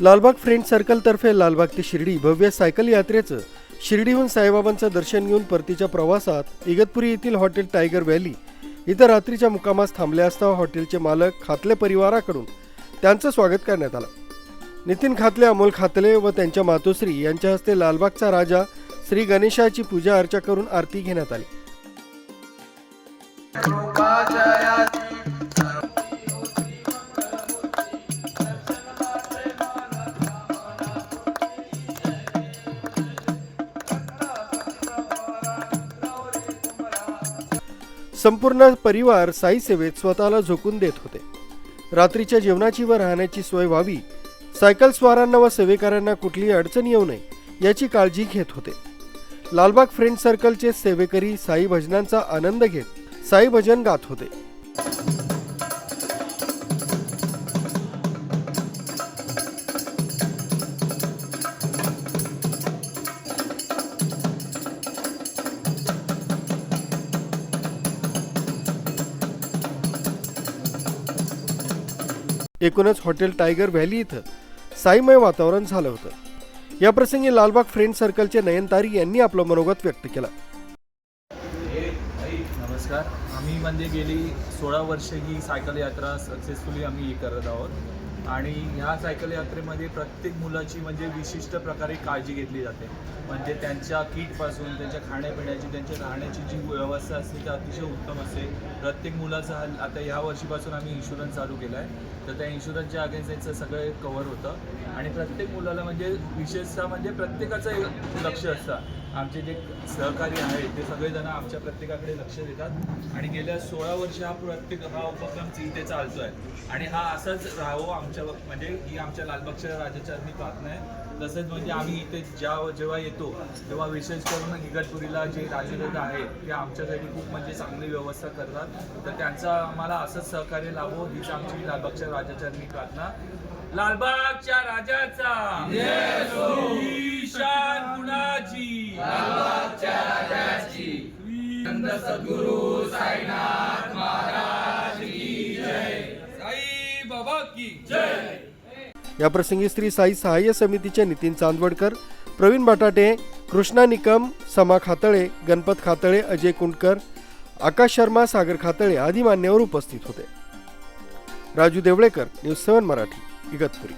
Lalbaug friend सर्कलतर्फे Lalbaug ते शिर्डी भव्य cycle यात्रेचं शिर्डीहून साईबाबांचं दर्शन घेऊन परतीच्या प्रवासात इगतपुरी येथील हॉटेल टायगर व्हॅली इथं रात्रीच्या मुकामास थांबले असता हॉटेलचे मालक खातले परिवाराकडून त्यांचं स्वागत करण्यात आलं. नितीन खातले अमोल खातले व त्यांच्या मातोश्री यांच्या हस्ते लालबागचा राजा श्री गणेशाची पूजा अर्चा करून आरती घेण्यात आली. संपूर्ण परिवार साई सेवेत स्वतःला झोकून देत होते. रात्रीच्या जेवणाची व राहण्याची सोय व्हावी सायकल स्वारांना व सेवेकऱ्यांना कुठलीही अडचण येऊ नये याची काळजी घेत होते. लालबाग फ्रेंड सर्कलचे सेवेकरी साई भजनांचा आनंद घेत साई भजन गात होते. एकूणच हॉटेल टायगर व्हॅली इथं साईमय वातावरण झालं होतं. याप्रसंगी लालबाग फ्रेंड सर्कलचे नयनतारी यांनी आपलं मनोगत व्यक्त केलं. नमस्कार. आम्ही म्हणजे गेली सोळा वर्ष ही सायकल यात्रा सक्सेसफुली आम्ही करत आहोत. आणि ह्या सायकल यात्रेमध्ये प्रत्येक मुलाची म्हणजे विशिष्ट प्रकारे काळजी घेतली जाते. म्हणजे त्यांच्या किटपासून त्यांच्या खाण्यापिण्याची त्यांच्या राहण्याची जी व्यवस्था असते ती अतिशय उत्तम असते. प्रत्येक मुलाचा हल आता ह्या वर्षीपासून आम्ही इन्शुरन्स चालू केला आहे तर त्या इन्शुरन्सच्या अगेन्स्ट त्यांचं सगळं कव्हर होतं. आणि प्रत्येक मुलाला म्हणजे विशेषतः म्हणजे प्रत्येकाचं लक्ष असतं. आमचे जे सहकारी आहेत ते सगळेजण आमच्या प्रत्येकाकडे लक्ष देतात. आणि गेल्या सोळा वर्ष हा प्रत्येक हा उपक्रम इथे चालतो आहे आणि हा असाच राहावं आमच्या म्हणजे ही आमच्या लालबागच्या राजाचरणी प्रार्थना आहे तसंच म्हणजे आम्ही इथे ज्या जेव्हा येतो तेव्हा विशेष करून इगतपुरीला जे राजदूत आहेत ते आमच्यासाठी खूप म्हणजे चांगली व्यवस्था करतात. तर त्यांचा आम्हाला असंच सहकार्य लाभो हीच आमची लालबागच्या राजाचरणी प्रार्थना. लालबागच्या राजाचा! ईशान कुणाची? साई या प्रसंगी श्री साई सहाय्य समितीचे नितीन चांदवडकर प्रवीण बटाटे कृष्णा निकम समा खातळे गणपत खातळे अजय कुंडकर आकाश शर्मा सागर खातळे आदी मान्यवर उपस्थित होते. Raju Deolekar news seven Marathi Igatpuri.